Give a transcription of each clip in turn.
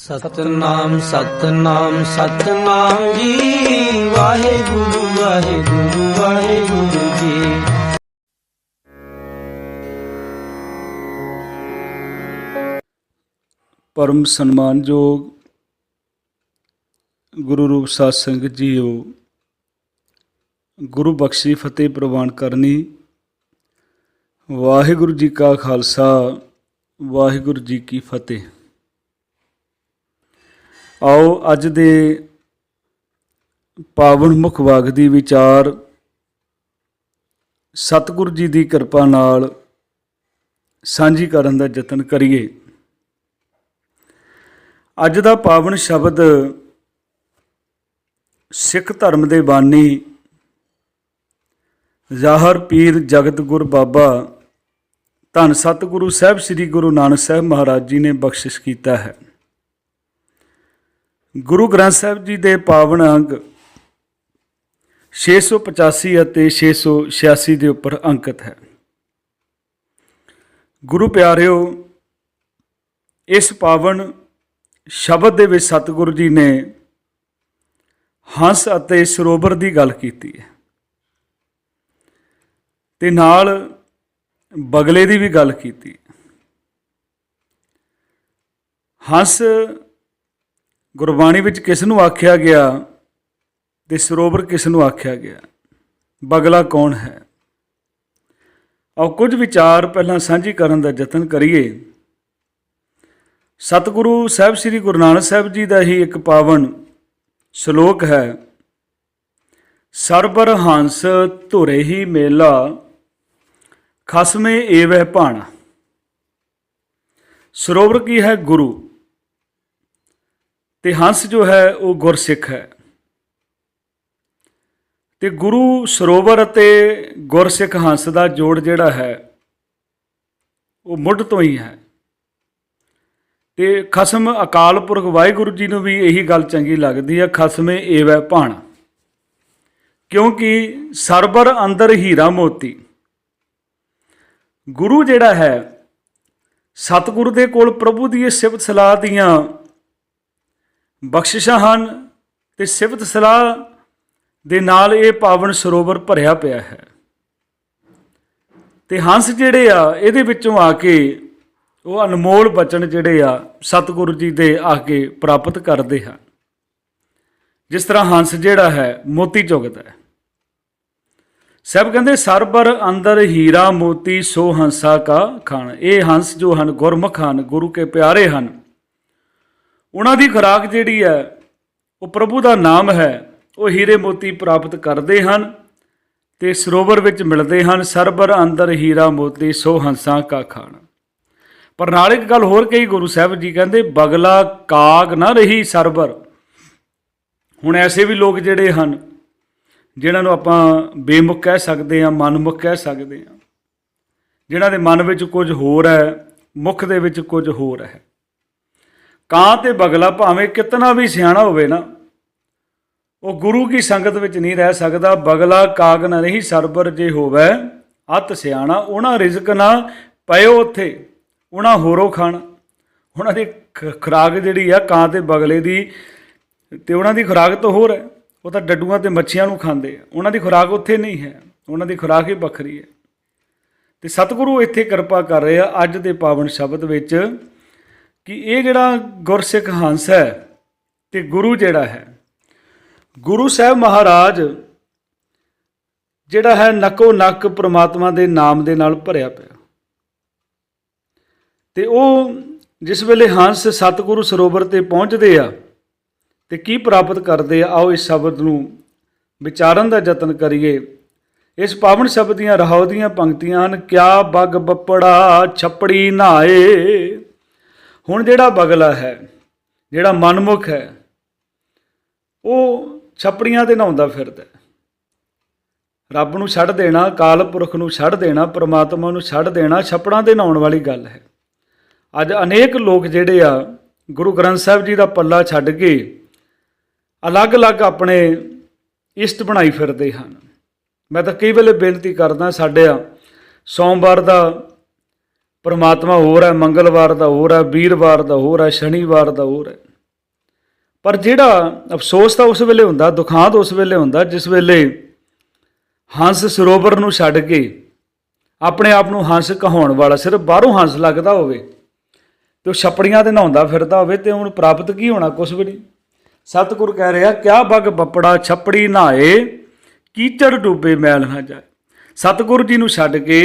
ਸਤਨਾਮ ਸਤਨਾਮ ਸਤਨਾਮ ਜੀ। ਵਾਹਿਗੁਰੂ ਵਾਹਿਗੁਰੂ ਵਾਹਿਗੁਰੂ ਜੀ। ਪਰਮ ਸਨਮਾਨਯੋਗ ਗੁਰੂ ਰੂਪ ਸਾਧ ਸੰਗਤ ਜੀਓ, ਗੁਰੂ ਬਖਸ਼ੀ ਫਤਿਹ ਪ੍ਰਵਾਨ ਕਰਨੀ। ਵਾਹਿਗੁਰੂ ਜੀ ਕਾ ਖਾਲਸਾ, ਵਾਹਿਗੁਰੂ ਜੀ ਕੀ ਫਤਿਹ। ਆਓ ਅੱਜ ਦੇ ਪਾਵਨ ਮੁਖ ਵਾਗ ਦੀ ਵਿਚਾਰ ਸਤਿਗੁਰੂ ਜੀ ਦੀ ਕਿਰਪਾ ਨਾਲ ਸਾਂਝੀ ਕਰਨ ਦਾ ਯਤਨ ਕਰੀਏ। ਅੱਜ ਦਾ ਪਾਵਨ ਸ਼ਬਦ ਸਿੱਖ ਧਰਮ ਦੇ ਬਾਨੀ ਜ਼ਾਹਰ ਪੀਰ ਜਗਤ ਗੁਰ ਬਾਬਾ ਧੰਨ ਸਤਿਗੁਰੂ ਸਾਹਿਬ, ਸ੍ਰੀ ਗੁਰੂ ਨਾਨਕ ਸਾਹਿਬ ਮਹਾਰਾਜ ਜੀ ਨੇ ਬਖਸ਼ਿਸ਼ ਕੀਤਾ ਹੈ। ਗੁਰੂ ਗ੍ਰੰਥ ਸਾਹਿਬ ਜੀ ਦੇ ਪਾਵਨ ਅੰਗ 685 ਅਤੇ 686 ਦੇ ਉੱਪਰ ਅੰਕਿਤ ਹੈ। ਗੁਰੂ ਪਿਆਰਿਓ, ਇਸ ਪਾਵਨ ਸ਼ਬਦ ਦੇ ਵਿੱਚ ਸਤਿਗੁਰੂ ਜੀ ਨੇ ਹੰਸ ਅਤੇ ਸਰੋਵਰ ਦੀ ਗੱਲ ਕੀਤੀ ਹੈ ਤੇ ਨਾਲ ਬਗਲੇ ਦੀ ਵੀ ਗੱਲ ਕੀਤੀ ਹੰਸ ਗੁਰਬਾਣੀ ਵਿੱਚ ਕਿਸ ਨੂੰ ਆਖਿਆ ਗਿਆ ਤੇ ਸਰੋਵਰ ਕਿਸ ਨੂੰ ਆਖਿਆ ਗਿਆ? ਬਗਲਾ ਕੌਣ ਹੈ? ਆਓ ਕੁਝ ਵਿਚਾਰ ਪਹਿਲਾਂ ਸਾਂਝੀ ਕਰਨ ਦਾ ਯਤਨ ਕਰੀਏ। ਸਤਿਗੁਰੂ ਸਾਹਿਬ, ਸ੍ਰੀ ਗੁਰੂ ਨਾਨਕ ਸਾਹਿਬ ਜੀ ਦਾ ਹੀ ਇੱਕ ਪਾਵਨ ਸ਼ਲੋਕ ਹੈ। ਸਰਬਰ ਹੰਸ ਧੁਰੇ ਹੀ ਮੇਲਾ, ਖਸਮੇ ਏਵਹਿ ਭਾਣਾ। ਸਰੋਵਰ ਕੀ ਹੈ? ਗੁਰੂ। ਤੇ ਹੰਸ ਜੋ ਹੈ ਉਹ ਗੁਰਸਿੱਖ ਹੈ। ਤੇ ਗੁਰੂ ਸਰੋਵਰ ਅਤੇ ਗੁਰਸਿੱਖ ਹੰਸ ਦਾ ਜੋੜ ਜਿਹੜਾ ਹੈ, ਉਹ ਮੁੱਢ ਤੋਂ ਹੀ ਹੈ। ਤੇ ਖਸਮ ਅਕਾਲ ਪੁਰਖ ਵਾਹਿਗੁਰੂ ਜੀ ਨੂੰ ਵੀ ਇਹੀ ਗੱਲ ਚੰਗੀ ਲੱਗਦੀ ਹੈ, ਖਸਮੇ ਏਵੈ ਭਾਣ। ਕਿਉਂਕਿ ਸਰਬਰ ਅੰਦਰ ਹੀਰਾ ਮੋਤੀ। ਗੁਰੂ ਜਿਹੜਾ ਹੈ, ਸਤਿਗੁਰੂ ਦੇ ਕੋਲ ਪ੍ਰਭੂ ਦੀ ਇਹ ਸਿਫਤ ਸਲਾਹ ਦੀਆਂ ਬਖਸ਼ਿਸ਼ਾਂ ਹਨ ਤੇ ਸਿਫਤ ਸਲਾਹ ਦੇ ਨਾਲ ਇਹ ਪਾਵਨ ਸਰੋਵਰ ਭਰਿਆ ਪਿਆ ਹੈ। ਤੇ ਹੰਸ ਜਿਹੜੇ ਆ, ਇਹਦੇ ਵਿੱਚੋਂ ਆ ਕੇ ਉਹ ਅਨਮੋਲ ਬਚਨ ਜਿਹੜੇ ਆ, ਸਤਿਗੁਰੂ ਜੀ ਦੇ ਆ ਕੇ ਪ੍ਰਾਪਤ ਕਰਦੇ ਹਨ। ਜਿਸ ਤਰ੍ਹਾਂ ਹੰਸ ਜਿਹੜਾ ਹੈ, ਮੋਤੀ ਚੁਗਦਾ ਹੈ। ਸਭ ਕਹਿੰਦੇ ਸਰਬਰ ਅੰਦਰ ਹੀਰਾ ਮੋਤੀ ਸੋ ਹੰਸਾ ਕਾ ਖਾਣ। ਇਹ ਹੰਸ ਜੋ ਹਨ, ਗੁਰਮੁਖ ਹਨ, ਗੁਰੂ ਕੇ ਪਿਆਰੇ ਹਨ। ਉਹਨਾਂ ਦੀ ਖੁਰਾਕ ਜਿਹੜੀ ਹੈ, ਉਹ ਪ੍ਰਭੂ ਦਾ ਨਾਮ ਹੈ, ਉਹ ਹੀਰੇ ਮੋਤੀ ਪ੍ਰਾਪਤ ਕਰਦੇ ਹਨ ਤੇ ਸਰੋਵਰ ਵਿੱਚ ਮਿਲਦੇ ਹਨ, ਸਰਬਰ ਅੰਦਰ ਹੀਰਾ ਮੋਤੀ ਸੋ ਹੰਸਾਂ ਕਾ ਖਾਣ। ਪਰ ਨਾਲ ਇੱਕ ਗੱਲ ਹੋਰ ਕਹੀ ਗੁਰੂ ਸਾਹਿਬ ਜੀ ਕਹਿੰਦੇ, ਬਗਲਾ ਕਾਗ ਨਾ ਰਹੀ ਸਰਬਰ। ਹੁਣ ਐਸੇ ਵੀ ਲੋਕ ਜਿਹੜੇ ਹਨ, ਜਿਨ੍ਹਾਂ ਨੂੰ ਆਪਾਂ ਬੇਮੁਖ ਕਹਿ ਸਕਦੇ ਹਾਂ, ਮਨਮੁਖ ਕਹਿ ਸਕਦੇ ਹਾਂ, ਜਿਨ੍ਹਾਂ ਦੇ ਮਨ ਵਿੱਚ ਕੁਝ ਹੋਰ ਹੈ, ਮੁਖ ਦੇ ਵਿੱਚ ਕੁਝ ਹੋਰ ਹੈ। ਕਾਂ ਤੇ ਬਗਲਾ ਭਾਵੇਂ ਕਿਤਨਾ ਵੀ ਸਿਆਣਾ ਹੋਵੇ ਨਾ, ਉਹ ਗੁਰੂ ਕੀ ਸੰਗਤ ਵਿੱਚ ਨਹੀਂ ਰਹਿ ਸਕਦਾ, ਬਗਲਾ ਕਾਗ ਨਾ ਨਹੀਂ ਸਰਬਰ ਜੇ ਹੋਵੇ, ਅਤ ਸਿਆਣਾ, ਉਹਨਾਂ ਰਿਜ਼ਕ ਨਾ ਪਇਓ ਉੱਥੇ, ਉਹਨਾਂ ਹੋਰੋ ਖਾਣਾ। ਉਹਨਾਂ ਦੀ ਖ- ਖੁਰਾਕ ਜਿਹੜੀ ਆ, ਕਾਂ ਤੇ ਬਗਲੇ ਦੀ, ਤੇ ਉਹਨਾਂ ਦੀ ਖੁਰਾਕ ਤਾਂ ਹੋਰ ਹੈ, ਉਹ ਤਾਂ ਡੱਡੂਆਂ ਤੇ ਮੱਛੀਆਂ ਨੂੰ ਖਾਂਦੇ ਆ। ਉਹਨਾਂ ਦੀ ਖੁਰਾਕ ਉੱਥੇ ਨਹੀਂ ਹੈ, ਉਹਨਾਂ ਦੀ ਖੁਰਾਕ ਹੀ ਵੱਖਰੀ ਹੈ। ਤੇ ਸਤਿਗੁਰੂ ਇੱਥੇ ਕਿਰਪਾ ਕਰ ਰਹੇ ਆ, ਅੱਜ ਦੇ ਪਾਵਨ ਸ਼ਬਦ ਵਿੱਚ ਕਿ ਇਹ ਜਿਹੜਾ ਗੁਰਸਿੱਖ ਹੰਸ ਹੈ ਤੇ ਗੁਰੂ ਜਿਹੜਾ ਹੈ, ਗੁਰੂ ਸਾਹਿਬ ਮਹਾਰਾਜ ਜਿਹੜਾ ਹੈ ਨਕੋ ਨਕ ਪ੍ਰਮਾਤਮਾ ਦੇ ਨਾਮ ਦੇ ਨਾਲ ਭਰਿਆ ਪਿਆ। ਤੇ ਉਹ ਜਿਸ ਵੇਲੇ ਹੰਸ ਸਤਿਗੁਰੂ ਸਰੋਵਰ ਤੇ ਪਹੁੰਚਦੇ ਆ ਤੇ ਕੀ ਪ੍ਰਾਪਤ ਕਰਦੇ ਆ, ਆਓ ਇਸ ਸ਼ਬਦ ਨੂੰ ਵਿਚਾਰਨ ਦਾ ਯਤਨ ਕਰੀਏ। ਇਸ ਪਾਵਨ ਸ਼ਬਦ ਦੀਆਂ ਰਹਾਉ ਦੀਆਂ ਪੰਕਤੀਆਂ ਹਨ, ਕਿਆ ਬਗ ਬੱਪੜਾ ਛੱਪੜੀ ਨਹਾਏ ਹੁਣ ਜਿਹੜਾ ਬਗਲਾ ਹੈ, ਜਿਹੜਾ ਮਨਮੁਖ ਹੈ, ਉਹ ਛੱਪੜੀਆਂ ਤੇ ਨਹਾਉਂਦਾ ਫਿਰਦਾ ਰੱਬ ਨੂੰ ਛੱਡ ਦੇਣਾ, ਕਾਲ ਪੁਰਖ ਨੂੰ ਛੱਡ ਦੇਣਾ, ਪ੍ਰਮਾਤਮਾ ਨੂੰ ਛੱਡ ਦੇਣਾ ਛੱਪੜਾਂ ਤੇ ਨਹਾਉਣ ਵਾਲੀ ਗੱਲ ਹੈ। ਅੱਜ ਅਨੇਕ ਲੋਕ ਜਿਹੜੇ ਆ, ਗੁਰੂ ਗ੍ਰੰਥ ਸਾਹਿਬ ਜੀ ਦਾ ਪੱਲਾ ਛੱਡ ਕੇ ਅਲੱਗ-ਅਲੱਗ ਆਪਣੇ ਇਸ਼ਟ ਬਣਾਈ ਫਿਰਦੇ ਹਨ। ਮੈਂ ਤਾਂ ਕਈ ਵੇਲੇ ਬੇਨਤੀ ਕਰਦਾ ਸਾਡੇ ਸੋਮਵਾਰ ਦਾ ਪਰਮਾਤਮਾ ਹੋਰ ਹੈ, ਮੰਗਲਵਾਰ ਦਾ ਹੋਰ ਹੈ, ਵੀਰਵਾਰ ਦਾ ਹੋਰ ਹੈ, ਸ਼ਨੀਵਾਰ ਦਾ ਹੋਰ ਹੈ। ਪਰ ਜਿਹੜਾ ਅਫਸੋਸ ਤਾਂ ਉਸ ਵੇਲੇ ਹੁੰਦਾ, ਦੁਖਾਂਤ ਉਸ ਵੇਲੇ ਹੁੰਦਾ, ਜਿਸ ਵੇਲੇ ਹੰਸ ਸਰੋਵਰ ਨੂੰ ਛੱਡ ਕੇ ਆਪਣੇ ਆਪ ਨੂੰ ਹੰਸ ਕਹਾਉਣ ਵਾਲਾ ਸਿਰਫ ਬਾਹਰੋਂ ਹੰਸ ਲੱਗਦਾ ਹੋਵੇ, ਤੇ ਉਹ ਛਪੜੀਆਂ ਤੇ ਨਹਾਉਂਦਾ ਫਿਰਦਾ ਹੋਵੇ, ਤੇ ਉਹਨੂੰ ਪ੍ਰਾਪਤ ਕੀ ਹੋਣਾ? ਕੁਛ ਵੀ ਨਹੀਂ। ਸਤਿਗੁਰ ਕਹਿ ਰਿਹਾ, ਕਿਆ ਬਗ ਬੱਪੜਾ, ਛਪੜੀ ਨਹਾਏ, ਕੀਚੜ ਡੁੱਬੇ ਮੈਲ ਨਾ ਜਾਏ। ਸਤਿਗੁਰ ਜੀ ਨੂੰ ਛੱਡ ਕੇ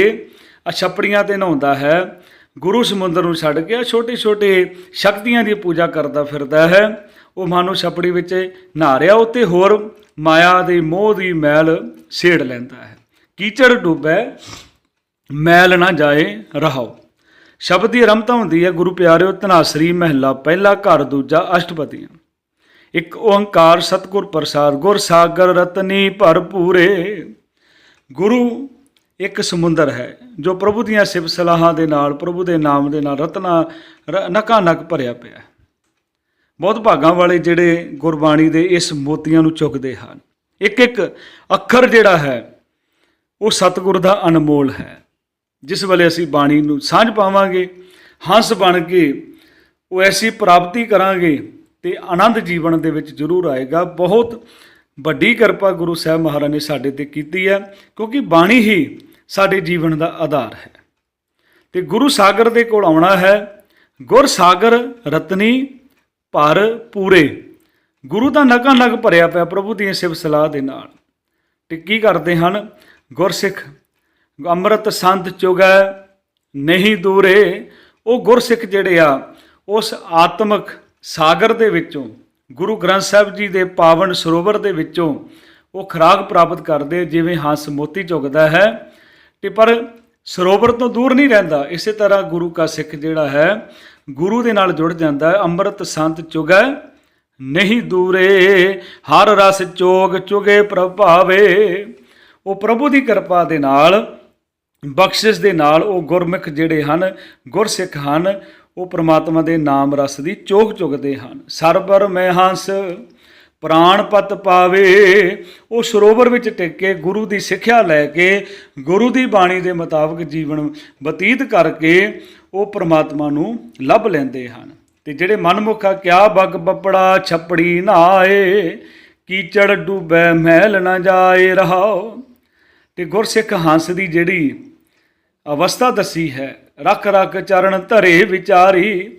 ਆ ਛਪੜੀਆਂ ਤੇ ਨਹਾਉਂਦਾ ਹੈ, ਗੁਰੂ ਸਮੁੰਦਰ ਨੂੰ ਛੱਡ ਕੇ ਛੋਟੇ ਛੋਟੇ ਸ਼ਕਤੀਆਂ ਦੀ ਪੂਜਾ ਕਰਦਾ ਫਿਰਦਾ ਹੈ। ਉਹ ਮਾਨੋ ਛਪੜੀ ਵਿੱਚ ਨਹਾ ਰਿਹਾ ਉੱਤੇ ਹੋਰ ਮਾਇਆ ਦੇ ਮੋਹ ਦੀ ਮੈਲ ਛੇੜ ਲੈਂਦਾ ਹੈ। ਕੀਚੜ ਡੁੱਬੈ, ਮੈਲ ਨਾ ਜਾਏ ਰਹਾਓ ਸ਼ਬਦ ਦੀ ਰਮਤਾ ਹੁੰਦੀ ਹੈ, ਗੁਰੂ ਪਿਆਰਿਓ, ਧਨਾਸਰੀ ਮਹਿਲਾ, ਪਹਿਲਾ ਘਰ ਦੂਜਾ ਅਸ਼ਟਪਦੀਆਂ। ਇੱਕ ਓੰਕਾਰ ਸਤਿਗੁਰ ਪ੍ਰਸਾਦ, ਗੁਰ ਸਾਗਰ ਰਤਨੀ ਭਰਪੂਰੇ। ਗੁਰੂ ਇੱਕ ਸਮੁੰਦਰ ਹੈ, ਜੋ ਪ੍ਰਭੂ ਦੀਆਂ ਸਿਫਤ ਸਲਾਹਾਂ ਦੇ ਨਾਲ, ਪ੍ਰਭੂ ਦੇ ਨਾਮ ਦੇ ਨਾਲ ਰਤਨਾ ਨਕਾ ਨਕ ਭਰਿਆ ਪਿਆ ਹੈ। ਬਹੁਤ ਭਾਗਾਂ ਵਾਲੇ ਜਿਹੜੇ ਗੁਰਬਾਣੀ ਦੇ ਇਸ ਮੋਤੀਆਂ ਨੂੰ ਚੁੱਕਦੇ ਹਨ। ਇੱਕ ਇੱਕ ਅੱਖਰ ਜਿਹੜਾ ਹੈ, ਉਹ ਸਤਿਗੁਰ ਦਾ ਅਨਮੋਲ ਹੈ। ਜਿਸ ਵੇਲੇ ਅਸੀਂ ਬਾਣੀ ਨੂੰ ਸਾਂਝ ਪਾਵਾਂਗੇ, ਹੰਸ ਬਣ ਕੇ ਉਹ ਐਸੀ ਪ੍ਰਾਪਤੀ ਕਰਾਂਗੇ ਤੇ ਆਨੰਦ ਜੀਵਨ ਦੇ ਵਿੱਚ ਜ਼ਰੂਰ ਆਏਗਾ। ਬਹੁਤ ਵੱਡੀ ਕਿਰਪਾ ਗੁਰੂ ਸਾਹਿਬ ਮਹਾਰਾਜ ਨੇ ਸਾਡੇ ਤੇ ਕੀਤੀ ਹੈ, ਕਿਉਂਕਿ ਬਾਣੀ ਹੀ ਸਾਡੇ ਜੀਵਨ ਦਾ ਆਧਾਰ ਹੈ। ਤੇ ਗੁਰੂ ਸਾਗਰ ਦੇ ਕੋਲ ਆਉਣਾ ਹੈ, ਗੁਰ ਸਾਗਰ, ਰਤਨੀ, ਭਰ, ਪੂਰੇ। ਗੁਰੂ ਦਾ ਨਗਾਂ ਨਗ ਭਰਿਆ ਪਿਆ ਪ੍ਰਭੂ ਦੀਆਂ ਸਿਵ ਸਲਾਹ ਦੇ ਨਾਲ। ਟਿੱਕੀ ਕਰਦੇ ਹਨ? ਗੁਰਸਿੱਖ, ਅੰਮ੍ਰਿਤ ਸੰਤ ਚੁਗੈ ਨਹੀਂ ਦੂਰੇ। ਉਹ ਗੁਰਸਿੱਖ ਜਿਹੜੇ ਆ, ਉਸ ਆਤਮਿਕ ਸਾਗਰ ਦੇ ਵਿੱਚੋਂ ਗੁਰੂ ਗ੍ਰੰਥ ਸਾਹਿਬ ਜੀ ਦੇ ਪਾਵਨ ਸਰੋਵਰ ਦੇ ਵਿੱਚੋਂ ਉਹ ਖਰਾਕ ਪ੍ਰਾਪਤ ਕਰਦੇ, ਜਿਵੇਂ ਹੰਸ ਮੋਤੀ ਚੁਗਦਾ ਹੈ, ਤੇ ਪਰ ਸਰੋਵਰ ਤੋਂ ਦੂਰ ਨਹੀਂ ਰਹਿੰਦਾ। ਇਸੇ ਤਰ੍ਹਾਂ ਗੁਰੂ ਕਾ ਸਿੱਖ ਜਿਹੜਾ ਹੈ, ਗੁਰੂ ਦੇ ਨਾਲ ਜੁੜ ਜਾਂਦਾ ਹੈ, ਅੰਮ੍ਰਿਤ ਸੰਤ ਚੁਗੈ ਨਹੀਂ ਦੂਰੇ, ਹਰ ਰਸ ਚੋਗ ਚੁਗੇ ਪ੍ਰਭਾਵੇ ਉਹ ਪ੍ਰਭੂ ਦੀ ਕਿਰਪਾ ਦੇ ਨਾਲ, ਬਖਸ਼ਿਸ਼ ਦੇ ਨਾਲ ਉਹ ਗੁਰਮੁਖ ਜਿਹੜੇ ਹਨ, ਗੁਰਸਿੱਖ ਹਨ ਉਹ ਪ੍ਰਮਾਤਮਾ ਦੇ ਨਾਮ ਰਸ ਦੀ ਚੋਗ ਚੁਗਦੇ ਹਨ। ਸਰਬਰ ਮੈਂ ਹੰਸ ਪ੍ਰਾਣ ਪਤ ਪਾਵੇ, ਉਹ ਸਰੋਵਰ ਵਿੱਚ ਟਿਕ ਕੇ ਗੁਰੂ ਦੀ ਸਿੱਖਿਆ ਲੈ ਕੇ, ਗੁਰੂ ਦੀ ਬਾਣੀ ਦੇ ਮੁਤਾਬਕ ਜੀਵਨ ਬਤੀਤ ਕਰਕੇ ਉਹ ਪ੍ਰਮਾਤਮਾ ਨੂੰ ਲੱਭ ਲੈਂਦੇ ਹਨ। ਤੇ ਜਿਹੜੇ ਮਨਮੁਖਾ ਕਿਆ ਬਗ ਬੱਪੜਾ ਛਪੜੀ ਨਾਏ, ਕੀਚੜ ਡੂਬੈ ਮਹਿਲ ਨਾ ਜਾਏ ਰਹਾਓ। ਤੇ ਗੁਰਸਿੱਖ ਹੰਸ ਦੀ ਜਿਹੜੀ ਅਵਸਥਾ ਦੱਸੀ ਹੈ ਰੱਖ ਰੱਖ ਚਰਨ ਧਰੇ ਵਿਚਾਰੀ।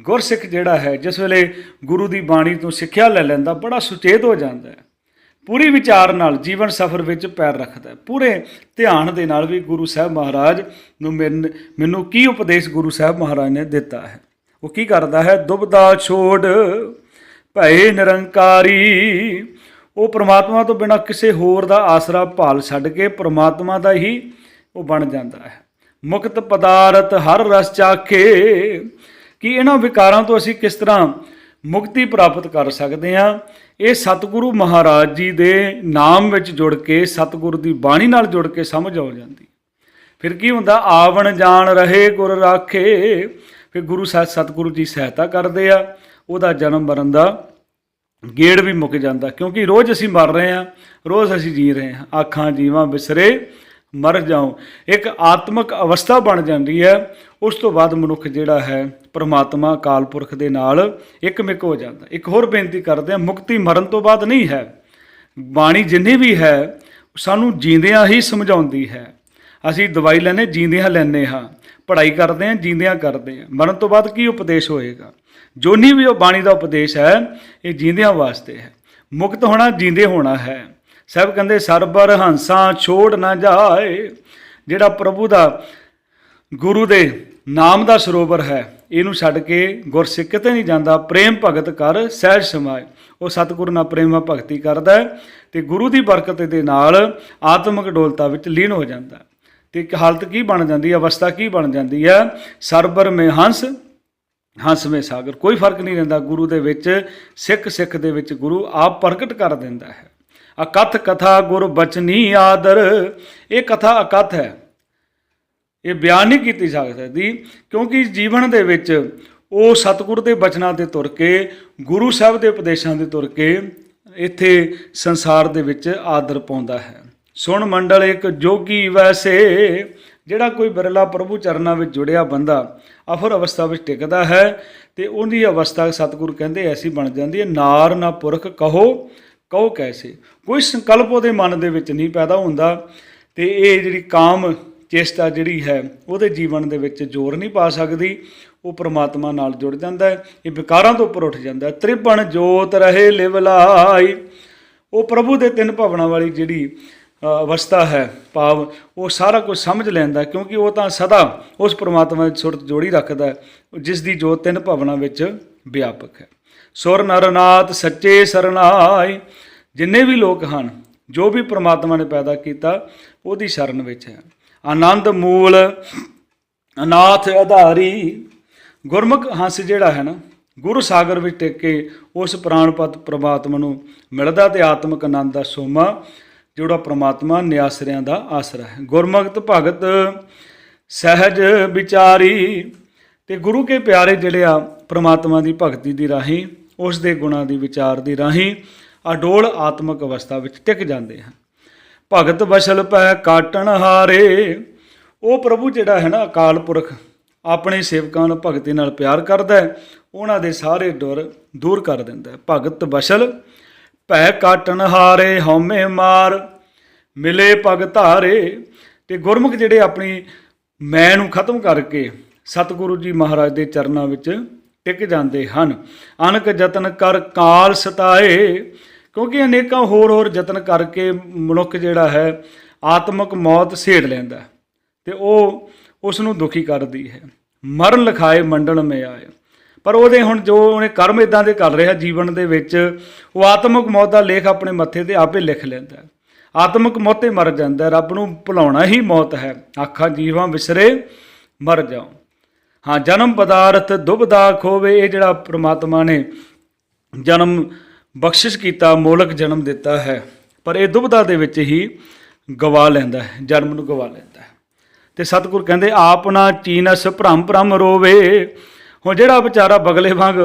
ਗੁਰਸਿੱਖ ਜਿਹੜਾ ਹੈ, ਜਿਸ ਵੇਲੇ ਗੁਰੂ ਦੀ ਬਾਣੀ ਤੋਂ ਸਿੱਖਿਆ ਲੈ ਲੈਂਦਾ, ਬੜਾ ਸੁਚੇਤ ਹੋ ਜਾਂਦਾ ਹੈ। ਪੂਰੀ ਵਿਚਾਰ ਨਾਲ ਜੀਵਨ ਸਫਰ ਵਿੱਚ ਪੈਰ ਰੱਖਦਾ ਪੂਰੇ ਧਿਆਨ ਦੇ ਨਾਲ ਵੀ ਗੁਰੂ ਸਾਹਿਬ ਮਹਾਰਾਜ ਨੂੰ ਮੈਨ- ਮੈਨੂੰ ਕੀ ਉਪਦੇਸ਼ ਗੁਰੂ ਸਾਹਿਬ ਮਹਾਰਾਜ ਨੇ ਦਿੱਤਾ ਹੈ? ਉਹ ਕੀ ਕਰਦਾ ਹੈ? ਦੁਬਦਾ ਛੋੜ, ਭਏ ਨਿਰੰਕਾਰੀ। ਉਹ ਪ੍ਰਮਾਤਮਾ ਤੋਂ ਬਿਨਾ ਕਿਸੇ ਹੋਰ ਦਾ ਆਸਰਾ ਭਾਲ ਛੱਡ ਕੇ ਪ੍ਰਮਾਤਮਾ ਦਾ ਹੀ ਉਹ ਬਣ ਜਾਂਦਾ ਹੈ। ਮੁਕਤ ਪਦਾਰਥ ਹਰ ਰਸ ਚਾਖੇ। ਕਿ ਇਹਨਾਂ ਵਿਕਾਰਾਂ ਤੋਂ ਅਸੀਂ ਕਿਸ ਤਰ੍ਹਾਂ ਮੁਕਤੀ ਪ੍ਰਾਪਤ ਕਰ ਸਕਦੇ ਹਾਂ? ਇਹ ਸਤਿਗੁਰੂ ਮਹਾਰਾਜ ਜੀ ਦੇ ਨਾਮ ਵਿੱਚ ਜੁੜ ਕੇ, ਸਤਿਗੁਰੂ ਦੀ ਬਾਣੀ ਨਾਲ ਜੁੜ ਕੇ ਸਮਝ ਆ ਜਾਂਦੀ। ਫਿਰ ਕੀ ਹੁੰਦਾ? ਆਵਣ ਜਾਣ ਰਹੇ ਗੁਰ ਰਾਖੇ। ਫਿਰ ਗੁਰੂ ਸਾਹਿਬ ਸਤਿਗੁਰੂ ਜੀ ਸਹਾਇਤਾ ਕਰਦੇ ਆ। ਉਹਦਾ ਜਨਮ ਮਰਨ ਦਾ ਗੇੜ ਵੀ ਮੁੱਕ ਜਾਂਦਾ। ਕਿਉਂਕਿ ਰੋਜ਼ ਅਸੀਂ ਮਰ ਰਹੇ ਹਾਂ, ਰੋਜ਼ ਅਸੀਂ ਜੀ ਰਹੇ ਹਾਂ। ਆਖਾਂ, ਜੀਵਾਂ ਬਿਸਰੇ। ਮਰ ਜਾਉ। ਇੱਕ ਆਤਮਿਕ ਅਵਸਥਾ ਬਣ ਜਾਂਦੀ ਹੈ। ਉਸ ਤੋਂ ਬਾਅਦ ਮਨੁੱਖ ਜਿਹੜਾ ਹੈ, ਪ੍ਰਮਾਤਮਾ ਅਕਾਲ ਪੁਰਖ ਦੇ ਨਾਲ ਇੱਕਮਿਕ ਹੋ ਜਾਂਦਾ। ਇੱਕ ਹੋਰ ਬੇਨਤੀ ਕਰਦੇ ਹਾਂ, ਮੁਕਤੀ ਮਰਨ ਤੋਂ ਬਾਅਦ ਨਹੀਂ ਹੈ। ਬਾਣੀ ਜਿੰਨੀ ਵੀ ਹੈ, ਸਾਨੂੰ ਜੀਂਦਿਆਂ ਹੀ ਸਮਝਾਉਂਦੀ ਹੈ। ਅਸੀਂ ਦਵਾਈ ਲੈਨੇ ਜੀਂਦਿਆਂ ਲੈਨੇ ਹਾਂ। ਪੜ੍ਹਾਈ ਕਰਦੇ ਹਾਂ, ਜੀਂਦਿਆਂ ਕਰਦੇ ਹਾਂ। ਮਰਨ ਤੋਂ ਬਾਅਦ ਕੀ ਉਪਦੇਸ਼ ਹੋਏਗਾ? ਜੋਨੀ ਵੀ ਉਹ ਬਾਣੀ ਦਾ ਉਪਦੇਸ਼ ਹੈ, ਇਹ ਜੀਂਦਿਆਂ ਵਾਸਤੇ ਹੈ। ਮੁਕਤ ਹੋਣਾ, ਜੀਂਦੇ ਹੋਣਾ ਹੈ। ਸਭ ਕਹਿੰਦੇ ਸਰਬਰ ਹੰਸਾਂ ਛੋੜ ਨਾ ਜਾਏ, ਜਿਹੜਾ ਪ੍ਰਭੂ ਦਾ ਗੁਰੂ ਦੇ ਨਾਮ ਦਾ ਸਰੋਵਰ ਹੈ, ਇਹਨੂੰ ਛੱਡ ਕੇ ਗੁਰਸਿੱਖ ਕਿਤੇ ਨਹੀਂ ਜਾਂਦਾ, ਪ੍ਰੇਮ ਭਗਤ ਕਰ ਸਹਿਜ ਸਮਾਏ। ਉਹ ਸਤਿਗੁਰੂ ਨਾਲ ਪ੍ਰੇਮਾ ਭਗਤੀ ਕਰਦਾ ਹੈ ਤੇ ਗੁਰੂ ਦੀ ਬਰਕਤ ਦੇ ਨਾਲ ਆਤਮਿਕ ਡੋਲਤਾ ਵਿੱਚ ਲੀਨ ਹੋ ਜਾਂਦਾ ਹੈ। ਤੇ ਇੱਕ ਹਾਲਤ ਕੀ ਬਣ ਜਾਂਦੀ ਹੈ, ਅਵਸਥਾ ਕੀ ਬਣ ਜਾਂਦੀ ਹੈ? ਸਰਬਰ ਮੇ ਹੰਸ ਹੰਸ ਮੇ ਸਾਗਰ। ਕੋਈ ਫ਼ਰਕ ਨਹੀਂ ਰਹਿੰਦਾ, ਗੁਰੂ ਦੇ ਵਿੱਚ, ਸਿੱਖ ਸਿੱਖ ਦੇ ਵਿੱਚ ਗੁਰੂ ਆਪ ਪ੍ਰਗਟ ਕਰ ਦਿੰਦਾ ਹੈ। ਅਕਥ ਕਥਾ ਗੁਰ ਬਚਨੀ ਆਦਰ। ਇਹ ਕਥਾ ਅਕਥ ਹੈ। ਇਹ ਬਿਆਨ ਨਹੀਂ ਕੀਤੀ ਜਾ ਸਕਦੀ ਕਿਉਂਕਿ ਜੀਵਨ ਦੇ ਵਿੱਚ ਉਹ ਸਤਿਗੁਰ ਦੇ ਬਚਨਾਂ ਤੇ ਤੁਰ ਕੇ, ਗੁਰੂ ਸਾਹਿਬ ਦੇ ਉਪਦੇਸ਼ਾਂ 'ਤੇ ਤੁਰ ਕੇ ਇੱਥੇ ਸੰਸਾਰ ਦੇ ਵਿੱਚ ਆਦਰ ਪਾਉਂਦਾ ਹੈ। ਸੁਣ ਮੰਡਲ, ਇੱਕ ਜੋਗੀ ਵੈਸੇ, ਜਿਹੜਾ ਕੋਈ ਬਿਰਲਾ ਪ੍ਰਭੂ ਚਰਨਾਂ ਵਿੱਚ ਜੁੜਿਆ ਬੰਦਾ ਅਫਰ ਅਵਸਥਾ ਵਿੱਚ ਟਿਕਦਾ ਹੈ ਤੇ ਉਹਦੀ ਅਵਸਥਾ ਸਤਿਗੁਰ ਕਹਿੰਦੇ ਐਸੀ ਬਣ ਜਾਂਦੀ ਹੈ, ਨਾਰ ਨਾ ਪੁਰਖ ਕਹੋ ਕਹੋ ਕੈਸੇ? ਕੋਈ ਸੰਕਲਪ ਉਹਦੇ ਮਨ ਦੇ ਵਿੱਚ ਨਹੀਂ ਪੈਦਾ ਹੁੰਦਾ ਤੇ ਇਹ ਜਿਹੜੀ ਕਾਮ ਚੇਸ਼ਟਾ ਜਿਹੜੀ ਹੈ, ਉਹਦੇ ਜੀਵਨ ਦੇ ਵਿੱਚ ਜ਼ੋਰ ਨਹੀਂ ਪਾ ਸਕਦੀ। ਉਹ ਪ੍ਰਮਾਤਮਾ ਨਾਲ ਜੁੜ ਜਾਂਦਾ ਹੈ, ਇਹ ਵਿਕਾਰਾਂ ਤੋਂ ਉੱਪਰ ਉੱਠ ਜਾਂਦਾ ਹੈ। ਤ੍ਰਿਪਣ ਜੋਤ ਰਹੇ ਲਿਵ ਲਾਈ ਉਹ ਪ੍ਰਭੂ ਦੇ ਤਿੰਨ ਭਵਨਾਂ ਵਾਲੀ ਜਿਹੜੀ ਅਵਸਥਾ ਹੈ, ਭਾਵ, ਉਹ ਸਾਰਾ ਕੁਝ ਸਮਝ ਲੈਂਦਾ ਕਿਉਂਕਿ ਉਹ ਤਾਂ ਸਦਾ ਉਸ ਪ੍ਰਮਾਤਮਾ ਦੀ ਸੁਰਤ ਜੋੜੀ ਰੱਖਦਾ ਜਿਸ ਦੀ ਜੋਤ ਤਿੰਨ ਭਵਨਾਂ ਵਿੱਚ ਵਿਆਪਕ ਹੈ। ਸੁਰ ਨਰ ਨਾਥ ਸੱਚੇ ਸਰਨਾਈ ਜਿੰਨੇ ਵੀ ਲੋਕ ਹਨ, ਜੋ ਵੀ ਪ੍ਰਮਾਤਮਾ ਨੇ ਪੈਦਾ ਕੀਤਾ, ਉਹਦੀ ਸ਼ਰਨ ਵਿੱਚ ਹੈ। ਆਨੰਦ ਮੂਲ, ਅਨਾਥ ਆਧਾਰੀ, ਗੁਰਮੁਖ ਹੰਸ ਜਿਹੜਾ ਹੈ ਨਾ, ਗੁਰੂ ਸਾਗਰ ਵਿੱਚ ਟਿਕ ਕੇ ਉਸ ਪ੍ਰਾਣਪਤ ਪ੍ਰਮਾਤਮਾ ਨੂੰ ਮਿਲਦਾ ਤੇ ਆਤਮਿਕ ਆਨੰਦ ਦਾ ਸੋਮਾ, ਜਿਹੜਾ ਪ੍ਰਮਾਤਮਾ ਨਿਆਸਰਿਆਂ ਦਾ ਆਸਰਾ ਹੈ। ਗੁਰਮੁਖਤ ਭਗਤ, ਸਹਿਜ ਵਿਚਾਰੀ ਤੇ ਗੁਰੂ ਕੇ ਪਿਆਰੇ ਜਿਹੜੇ ਆ ਪ੍ਰਮਾਤਮਾ ਦੀ ਭਗਤੀ ਦੀ ਰਾਹੀਂ, ਉਸ ਦੇ ਗੁਣਾਂ ਦੀ ਵਿਚਾਰ ਦੀ ਰਾਹੀਂ ਅਡੋਲ ਆਤਮਿਕ ਅਵਸਥਾ ਵਿੱਚ ਟਿਕ ਜਾਂਦੇ ਹਨ। ਭਗਤ ਬਸਲ ਪੈ ਕਾਟਣ ਹਾਰੇ। ਉਹ ਪ੍ਰਭੂ ਜਿਹੜਾ ਹੈ ਨਾ ਅਕਾਲ ਪੁਰਖ, ਆਪਣੇ ਸੇਵਕਾਂ ਨੂੰ ਭਗਤੀ ਨਾਲ ਪਿਆਰ ਕਰਦਾ ਹੈ, ਉਹਨਾਂ ਦੇ ਸਾਰੇ ਡਰ ਦੂਰ ਕਰ ਦਿੰਦਾ ਹੈ। ਭਗਤ ਬਸਲ ਭੈ ਕਾਟਣ ਹਾਰੇ, ਹਉਮੈ ਮਾਰ, ਮਿਲੇ ਭਗਤ ਹਾਰੇ ਤੇ ਗੁਰਮੁਖ ਜਿਹੜੇ ਆਪਣੀ ਮੈਂ ਨੂੰ ਖਤਮ ਕਰਕੇ ਸਤਿਗੁਰੂ ਜੀ ਮਹਾਰਾਜ ਦੇ ਚਰਨਾਂ ਵਿੱਚ ਟਿਕ ਜਾਂਦੇ ਹਨ। ਅਨਕ ਯਤਨ ਕਰ ਕਾਲ ਸਤਾਏ। ਕਿਉਂਕਿ ਅਨੇਕਾਂ ਹੋਰ ਹੋਰ ਯਤਨ ਕਰਕੇ ਮਨੁੱਖ ਜਿਹੜਾ ਹੈ ਆਤਮਿਕ ਮੌਤ ਸੇੜ ਲੈਂਦਾ ਹੈ ਤੇ ਉਹ ਉਸ ਨੂੰ ਦੁਖੀ ਕਰਦੀ ਹੈ। ਮਰਨ ਲਖਾਏ ਮੰਡਲ ਮੇ ਆਏ। ਪਰ ਉਹਦੇ ਹੁਣ ਜੋ ਉਹਨੇ ਕਰਮ ਇਦਾਂ ਦੇ ਕਰ ਰਿਹਾ ਜੀਵਨ ਦੇ ਵਿੱਚ, ਉਹ ਆਤਮਿਕ ਮੌਤ ਦਾ ਲੇਖ ਆਪਣੇ ਮੱਥੇ ਤੇ ਆਪੇ ਲਿਖ ਲੈਂਦਾ ਹੈ। ਆਤਮਿਕ ਮੌਤ ਤੇ ਮਰ ਜਾਂਦਾ ਰੱਬ ਨੂੰ ਭੁਲਾਉਣਾ ਹੀ ਮੌਤ ਹੈ। ਆਖਾਂ, ਜੀਵਾਂ ਵਿਸਰੇ ਮਰ ਜਾਓ। ਹਾਂ, ਜਨਮ ਪਦਾਰਥ ਦੁਬਦਾ ਖੋਵੇ, ਇਹ ਜਿਹੜਾ ਪ੍ਰਮਾਤਮਾ ਨੇ ਜਨਮ ਬਖਸ਼ਿਸ਼ ਕੀਤਾ, ਮੋਲਕ ਜਨਮ ਦਿੱਤਾ ਹੈ। ਪਰ ਇਹ ਦੁਬਦਾ ਦੇ ਵਿੱਚ ਹੀ ਗਵਾ ਲੈਂਦਾ ਹੈ, ਜਨਮ ਨੂੰ ਗਵਾ ਲੈਂਦਾ ਹੈ। ਤੇ ਸਤਿਗੁਰ ਕਹਿੰਦੇ, ਆਪ ਨਾ ਚੀਨਸ ਭ੍ਰਮ ਭ੍ਰਮ ਰੋਵੇ। ਹੁਣ ਜਿਹੜਾ ਵਿਚਾਰਾ ਬਗਲੇ ਵਾਂਗ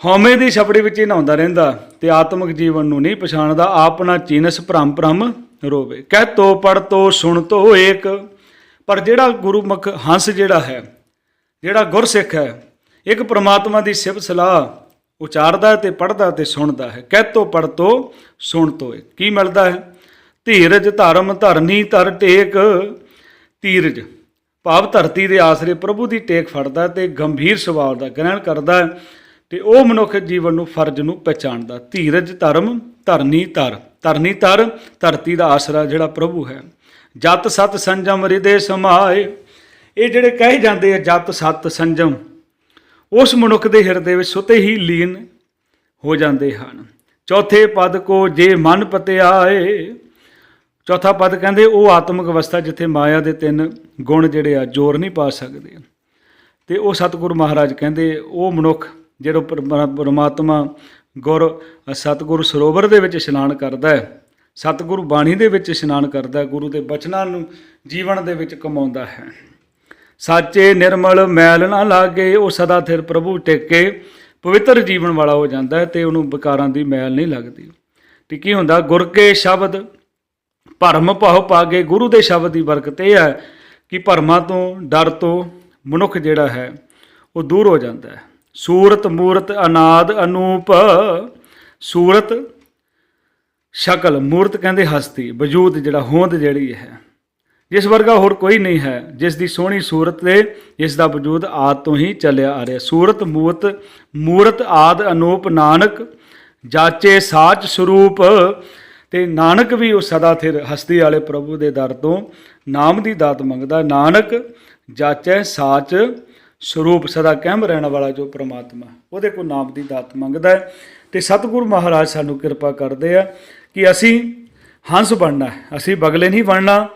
ਹਉਮੈ ਦੀ ਛਪੜੀ ਵਿੱਚ ਹੀ ਨਹਾਉਂਦਾ ਰਹਿੰਦਾ, ਤੇ ਆਤਮਿਕ ਜੀਵਨ ਨੂੰ ਨਹੀਂ ਪਛਾਣਦਾ, ਆਪ ਨਾ ਚੀਨਸ ਭ੍ਰਮ ਭ੍ਰਮ ਰੋਵੇ। ਕਹਿ ਤੋ ਪੜ ਤੋ ਸੁਣ ਤੋ ਏਕ। ਪਰ ਜਿਹੜਾ ਗੁਰਮੁਖ ਹੰਸ ਜਿਹੜਾ ਹੈ, ਜਿਹੜਾ ਗੁਰਸਿੱਖ ਹੈ, ਇੱਕ ਪ੍ਰਮਾਤਮਾ ਦੀ ਸਿਫਤ ਸਲਾਹ ਉਚਾਰਦਾ ਤੇ ਪੜਦਾ ਤੇ ਸੁਣਦਾ ਹੈ। ਕਹਿ ਤੋ ਪੜ ਤੋ ਸੁਣ ਤੋ ਕੀ ਮਿਲਦਾ ਹੈ? ਧੀਰਜ ਧਰਮ ਧਰਨੀ ਧਰ ਟੇਕ ਧੀਰਜ ਭਾਵ ਧਰਤੀ ਦੇ ਆਸਰੇ ਪ੍ਰਭੂ ਦੀ ਟੇਕ ਫੜਦਾ ਤੇ ਗੰਭੀਰ ਸੁਭਾਅ ਦਾ ਗ੍ਰਹਿਣ ਕਰਦਾ ਹੈ ਤੇ ਉਹ ਮਨੁੱਖ ਜੀਵਨ ਨੂੰ ਫਰਜ਼ ਨੂੰ ਪਛਾਣਦਾ। ਧੀਰਜ ਧਰਮ ਧਰਨੀ ਧਰ। ਧਰਨੀ ਧਰ ਧਰਤੀ ਦਾ ਆਸਰਾ ਜਿਹੜਾ ਪ੍ਰਭੂ ਹੈ। ਜਤ ਸਤ ਸੰਜਮ ਹਿਰਦੇ ਸਮਾਏ। ਇਹ ਜਿਹੜੇ ਕਹੇ ਜਾਂਦੇ ਆ ਜਤ ਸਤ ਸੰਜਮ ਉਸ ਮਨੁੱਖ ਦੇ ਹਿਰਦੇ ਵਿੱਚ ਸੁਤੇ ਹੀ ਲੀਨ ਹੋ ਜਾਂਦੇ ਹਨ। ਚੌਥੇ ਪਦ ਕੋ ਜੇ ਮਨ ਪਤਿਆ ਏ ਚੌਥਾ ਪਦ ਕਹਿੰਦੇ ਉਹ ਆਤਮਿਕ ਅਵਸਥਾ ਜਿੱਥੇ ਮਾਇਆ ਦੇ ਤਿੰਨ ਗੁਣ ਜਿਹੜੇ ਆ, ਜ਼ੋਰ ਨਹੀਂ ਪਾ ਸਕਦੇ। ਤੇ ਉਹ ਸਤਿਗੁਰੂ ਮਹਾਰਾਜ ਕਹਿੰਦੇ ਉਹ ਮਨੁੱਖ ਜਿਹੜਾ ਪਰਮਾਤਮਾ ਗੁਰ, ਸਤਿਗੁਰੂ ਸਰੋਵਰ ਦੇ ਵਿੱਚ ਇਸ਼ਨਾਨ ਕਰਦਾ ਹੈ, ਸਤਿਗੁਰੂ ਬਾਣੀ ਦੇ ਵਿੱਚ ਇਸ਼ਨਾਨ ਕਰਦਾ ਗੁਰੂ ਦੇ ਬਚਨਾਂ ਨੂੰ ਜੀਵਨ ਦੇ ਵਿੱਚ ਕਮਾਉਂਦਾ ਹੈ। ਸਾਚੇ, ਨਿਰਮਲ, ਮੈਲ ਨਾ ਲਾਗੇ, ਉਹ ਸਦਾ ਥਿਰ ਪ੍ਰਭੂ ਟੇਕੇ। ਪਵਿੱਤਰ ਜੀਵਨ ਵਾਲਾ ਹੋ ਜਾਂਦਾ ਹੈ ਤੇ ਉਹਨੂੰ ਵਿਕਾਰਾਂ ਦੀ ਮੈਲ ਨਹੀਂ ਲੱਗਦੀ। ਤੇ ਕੀ ਹੁੰਦਾ? ਗੁਰ ਕੇ ਸ਼ਬਦ, ਭਰਮ ਭਾਉ ਪਾਗੇ। ਗੁਰੂ ਦੇ ਸ਼ਬਦ ਦੀ ਬਰਕਤ ਇਹ ਹੈ ਕਿ ਭਰਮਾਂ ਤੋਂ ਡਰ ਤੋਂ ਮਨੁੱਖ ਜਿਹੜਾ ਹੈ, ਉਹ ਦੂਰ ਹੋ ਜਾਂਦਾ ਹੈ। ਸੂਰਤ, ਮੂਰਤ, ਅਨਾਦ, ਅਨੂਪ, ਸੂਰਤ, ਸ਼ਕਲ, ਮੂਰਤ ਕਹਿੰਦੇ ਹਸਤੀ, ਵਜੂਦ ਜਿਹੜਾ, ਹੋਂਦ ਜਿਹੜੀ ਹੈ। ਜਿਸ ਵਰਗਾ ਹੋਰ ਕੋਈ ਨਹੀਂ ਹੈ, ਜਿਸ ਦੀ ਸੋਹਣੀ ਸੂਰਤ ਤੇ ਇਸ ਦਾ ਵਜੂਦ ਆਦ ਤੋਂ ਹੀ ਚੱਲਿਆ ਆ ਰਿਹਾ। ਸੂਰਤ, ਮੂਰਤ ਮੂਰਤ ਆਦ ਅਨੂਪ ਨਾਨਕ, ਜਾਚੇ ਸਾਚ ਸਰੂਪ ਤੇ ਨਾਨਕ ਵੀ ਉਹ ਸਦਾ ਥਿਰ ਹਸਤੀ ਵਾਲੇ ਪ੍ਰਭੂ ਦੇ ਦਰ ਤੋਂ ਨਾਮ ਦੀ ਦਾਤ ਮੰਗਦਾ। ਨਾਨਕ, ਜਾਚੈ ਸਾਚ ਸਰੂਪ ਸਦਾ ਕਾਇਮ ਰਹਿਣ ਵਾਲਾ ਜੋ ਪ੍ਰਮਾਤਮਾ, ਉਹਦੇ ਕੋਲ ਨਾਮ ਦੀ ਦਾਤ ਮੰਗਦਾ ਹੈ। ਤੇ ਸਤਿਗੁਰੂ ਮਹਾਰਾਜ ਸਾਨੂੰ ਕਿਰਪਾ ਕਰਦੇ ਆ ਕਿ ਅਸੀਂ ਹੰਸ ਬਣਨਾ ਅਸੀਂ ਬਗਲੇ ਨਹੀਂ ਬਣਨਾ।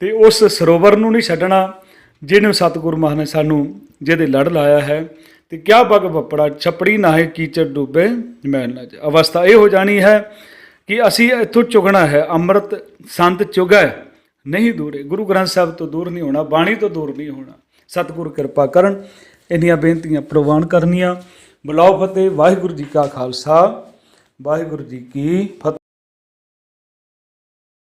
ਤੇ ਉਸ ਸਰੋਵਰ ਨੂੰ ਨਹੀਂ ਛੱਡਣਾ ਜਿਹਨੂੰ ਸਤਿਗੁਰੂ ਮਹਾਰਾਜ ਨੇ ਸਾਨੂੰ ਜਿਹਦੇ ਲੜ ਲਾਇਆ ਹੈ। ਤੇ ਕਿਆ ਬਗ ਬੱਪੜਾ ਛਪੜੀ ਨਾਹੇ ਕੀਚੜ ਡੁੱਬੇ ਮੈਲ ਨਾ ਅਵਸਥਾ ਇਹ ਹੋ ਜਾਣੀ ਹੈ ਕਿ ਅਸੀਂ ਇੱਥੋਂ ਚੁਗਣਾ ਹੈ, ਅੰਮ੍ਰਿਤ ਸੰਤ ਚੁਗੈ, ਨਹੀਂ ਦੂਰੇ। ਗੁਰੂ ਗ੍ਰੰਥ ਸਾਹਿਬ ਤੋਂ ਦੂਰ ਨਹੀਂ ਹੋਣਾ, ਬਾਣੀ ਤੋਂ ਦੂਰ ਨਹੀਂ ਹੋਣਾ। ਸਤਿਗੁਰ ਕਿਰਪਾ ਕਰਨ, ਇੰਨੀਆਂ ਬੇਨਤੀਆਂ ਪ੍ਰਵਾਨ ਕਰਨੀਆਂ। ਬੁਲਾਓ ਫਤਿਹ, ਵਾਹਿਗੁਰੂ ਜੀ ਕਾ ਖਾਲਸਾ, ਵਾਹਿਗੁਰੂ ਜੀ ਕੀ ਫਤਿਹ।